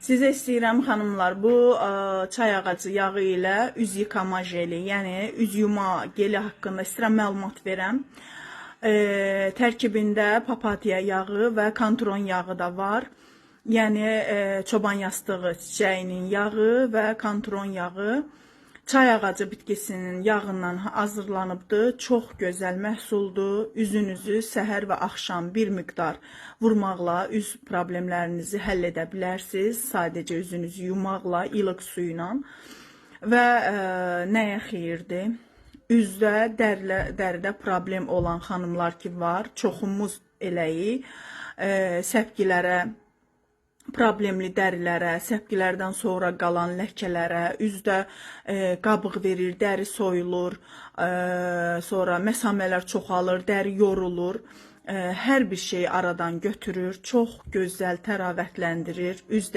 Sizə istəyirəm xanımlar, bu ə, çay ağacı yağı ilə üz yıkama jeli, yəni üz yuma geli haqqında istəyirəm məlumat verəm. E, tərkibində papatya yağı və kantron yağı da var. Yəni e, çoban yastığı çiçəyinin yağı və kantron yağı çay ağacı bitkisinin yağından hazırlanıbdır. Çox gözəl məhsuldur. Üzünüzü səhər və axşam bir miqdar vurmaqla üz problemlərinizi həll edə bilərsiniz. Sadəcə üzünüzü yumaqla, ilıq su ilə və e, nəyə xeyirdir? Üzdə dərilə, dəridə problem olan xanımlar ki var, çoxumuz eləyik. E, səpkilərə problemli dərilərə, səpkilərdən sonra qalan ləkələrə, üzdə e, qabıq verir, dəri soyulur, e, sonra məsamələr çoxalır, dəri yorulur. E, hər bir şeyi aradan götürür, çox gözəl təravətləndirir üz